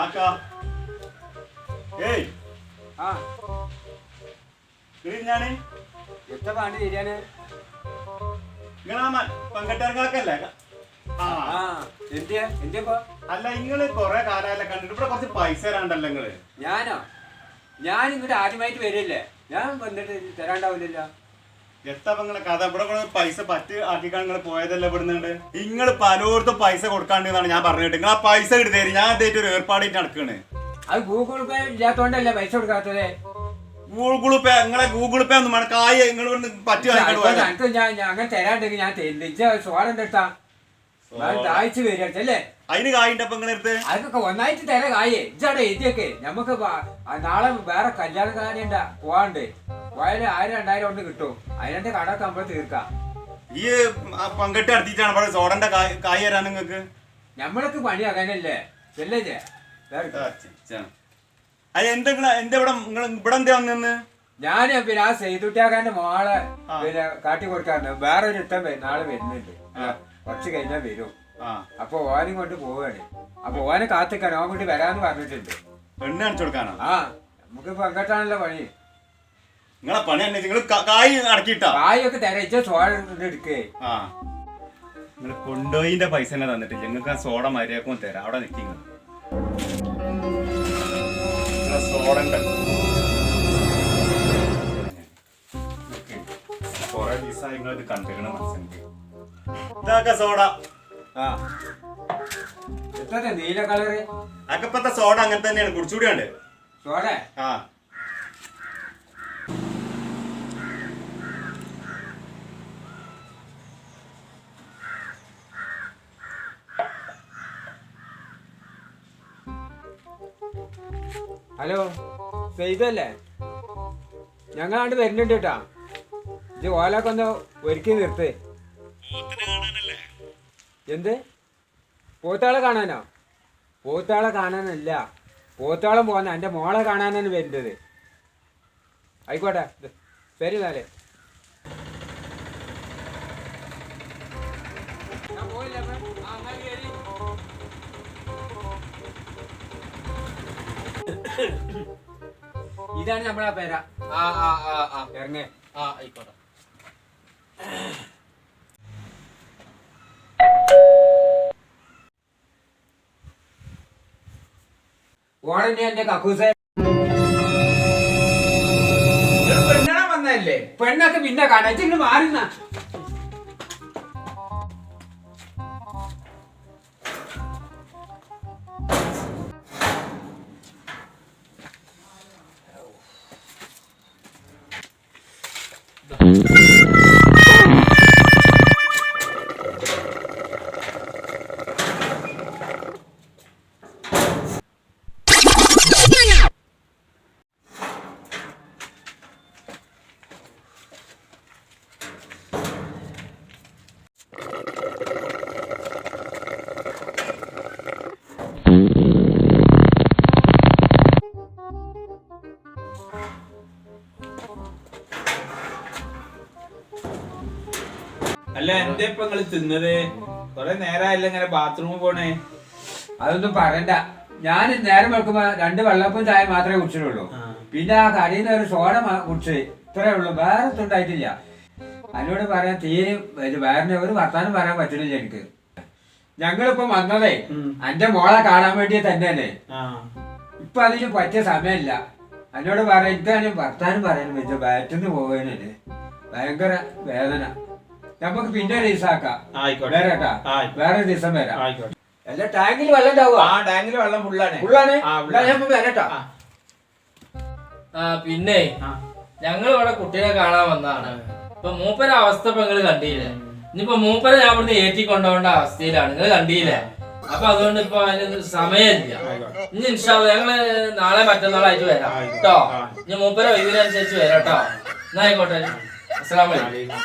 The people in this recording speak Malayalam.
ആക്കാ. ഏയ്. ആ. ഞാൻ എത്ര പാണ്ട് ശരിയാണ്. നിങ്ങളാ എന്തിയപ്പോ? അല്ല നിങ്ങൾ കൊറേ കാലമല്ല കണ്ടിട്ട്. ഇവിടെ കുറച്ച് പൈസ തരാണ്ടല്ലോ നിങ്ങൾ ഞാനോ? ഞാൻ ഇങ്ങോട്ട് ആദ്യമായിട്ട് വരില്ലേ? ഞാൻ വന്നിട്ട് തരാണ്ടാവില്ലല്ലോ. എത്താ കഥ. ഇവിടെ കൂടെ പൈസ പറ്റി ആക്കിക്കാൻ നിങ്ങൾ പോയതല്ല ഇവിടുന്നുണ്ട് നിങ്ങൾ പലയിടത്തും പൈസ കൊടുക്കാണ്ടെന്നാണ് ഞാൻ പറഞ്ഞിട്ട് നിങ്ങൾ ആ പൈസ ഇട്ട് തരും. ഞാൻ എന്തേലും ഒരു ഏർപ്പാടായിട്ട് നടക്കണ്. അത് ഗൂഗിൾ പേ ഇല്ലാത്തോണ്ടല്ലേ പൈസ കൊടുക്കാത്തത്? ഗൂഗിൾ പേ നിങ്ങളെ ഗൂഗിൾ പേ ഒന്നും വേണം കായ് നിങ്ങൾ ഇവിടുന്ന് പറ്റി ഞാൻ അങ്ങനെ തരാണ്ടെങ്കിൽ ഞാൻ അതിന് അപ്പൊ അടുത്ത്? അതൊക്കെ ഒന്നായിട്ട് തരാ കായേ. ഇജാടെ എഴുതിയൊക്കെ. നമുക്ക് നാളെ വേറെ കല്യാണ കാര്യണ്ട പോവാണ്ട്. പോയാലും ആയിരം രണ്ടായിരം കൊണ്ട് കിട്ടും. അതിനെ കടമൊക്കെ നമ്മൾ തീർക്കാം. ഈ പങ്കെട്ട് അടുത്തിട്ടാണ് നടത്തിയിട്ടാണ് ഇവിടെ സോഡന്റെ കായ് തരാൻ നിങ്ങക്ക് ഞമ്മളൊക്കെ പണി അങ്ങനല്ലേ ചെല്ലേ അത് എന്താ എന്താ ഇവിടെ നിങ്ങൾ ഇവിടെ എന്താ വന്നെന്ന്? ഞാൻ പിന്നെ ആ സെയ്തുട്ടിയാക്കാന്റെ മോളെ. പിന്നെ കാട്ടി കൊടുക്കാറുണ്ട്. വേറെ ഒരു ഇട്ടം നാളെ വരുന്നുണ്ട്. കുറച്ച് കഴിഞ്ഞാൽ വരും. അപ്പൊ ഓനും കൊണ്ട് പോവാണ്. അപ്പൊ ഓനെ കാത്തിക്കാൻ ഓൻ കൊണ്ട് വരാന്ന് പറഞ്ഞിട്ടുണ്ട്. പെണ്ണ് കാണിച്ചു കൊടുക്കാനോ? ആ നമുക്ക് പങ്കട്ടാണല്ലോ പണി. നിങ്ങളെ പണി തന്നെ നിങ്ങൾ കായ് അടക്കിട്ടാ കായൊക്കെ തരച്ച സോഡ എടുക്കേ. ആ. നിങ്ങൾ കൊണ്ടോയിന്റെ പൈസ തന്നെ തന്നിട്ടില്ല. നിങ്ങൾക്ക് ആ സോഡ മര്യാദക്കും തരാം. അവിടെ കൊറേ ദിവസമായി കണ്ടിരിക്കണ മനസ്സിലാക്കി ഇതാക്ക സോഡ. ആ. എത്ര നീല കളറ്. അക്കപ്പത്തെ സോഡ അങ്ങനെ തന്നെയാണ്. കുടിച്ചുകൂടിയുണ്ട് സോഡ? ആ. ഹലോ സെയ്തല്ലേ ഞങ്ങളാണ്ട് വരുന്നുണ്ട് കേട്ടാ ഇത് ഓലൊക്കെ ഒന്ന് ഒരുക്കി നിർത്ത്. എന്ത്? പോത്താളെ കാണാനോ? പോത്താളെ കാണാനല്ല. പോത്താളം പോകുന്ന എന്റെ മോളെ കാണാനാണ് വരുന്നത്. ആയിക്കോട്ടെ ശരി നാലേ ഞാൻ പോയില്ല ആ. ഇതാണ് നമ്മളെ പേര. ആ ആ ആ ആ ഇറങ്ങേ. ആ ആയിക്കോട്ടെ. ഓണെന്നെ എന്റെ കക്കൂസ. പെണ്ണാ വന്നല്ലേ പെണ്ണൊക്കെ പിന്നെ കാണാ ഇങ്ങ് മാറുന്ന. അല്ല എന്റെ ഇപ്പൊ നിങ്ങൾ തിന്നത്? കൊറേ നേരമായില്ല ഇങ്ങനെ ബാത്റൂമിൽ പോണേ. അതൊന്നും പറയണ്ട. ഞാൻ നേരം വെക്കുമ്പോ രണ്ട് വെള്ളപ്പും ചായ മാത്രമേ കുടിച്ചിട്ടുള്ളൂ. പിന്നെ ആ കടയിൽ നിന്ന് ഒരു സോഡ കുടിച്ച് ഇത്രേ ഉള്ളൂ. വേറെ തൊണ്ടായിട്ടില്ല ഉണ്ടായിട്ടില്ല. അതിനോട് പറയാൻ തീരെ വേറെ ഒരു വർത്താനം പറയാൻ പറ്റില്ല എനിക്ക്. ഞങ്ങളിപ്പോ വന്നതേ. എന്റെ മോളെ കാണാൻ വേണ്ടി തന്നെയല്ലേ? ഇപ്പൊ അതിന് പറ്റിയ സമയമില്ല. എന്നോട് പറയാൻ ഇതാണ് വർത്താനം പറയാൻ വെച്ചാൽ ബാറ്റിന്ന് പോകാനല്ലേ ഭയങ്കര വേദന. നമുക്ക് പിന്നെ ഒരു ദിവസം ആക്കാം. ആയിക്കോട്ടെ. വേറെ കേട്ടാ. ആയിക്കോട്ടെ. വേറെ ദിവസം വരാം. ആയിക്കോട്ടെ. അല്ല ടാങ്കിൽ വെള്ളം ഉണ്ടാവുക. ആ ടാങ്കിൽ വെള്ളം ഫുള്ളാണ്? ആ, ഞാൻ ഇപ്പൊ വരട്ടോ ആ. ആ പിന്നെ ആ. ഞങ്ങൾ ഇവിടെ കുട്ടീനെ കാണാൻ വന്നതാണ്. ഇപ്പൊ മൂപ്പര അവസ്ഥ ഇപ്പൊ നിങ്ങൾ കണ്ടില്ലേ? ഇനിയിപ്പോ മൂപ്പര ഞാൻ ഇവിടുന്ന് ഏറ്റി കൊണ്ടുപോകേണ്ട അവസ്ഥയിലാണ്. നിങ്ങൾ കണ്ടില്ലേ? അപ്പൊ അതുകൊണ്ട് ഇപ്പൊ അതിന് സമയമില്ല. ഇനി ഇൻഷാല്ല ഞങ്ങൾ നാളെ മറ്റന്നാളായിട്ട് വരാം. കേട്ടോ ഇനി മൂപ്പര ഒഴിവിനനുസരിച്ച് വരാം കേട്ടോ എന്നാ ആയിക്കോട്ടെ. അസ്സലാമു അലൈക്കും.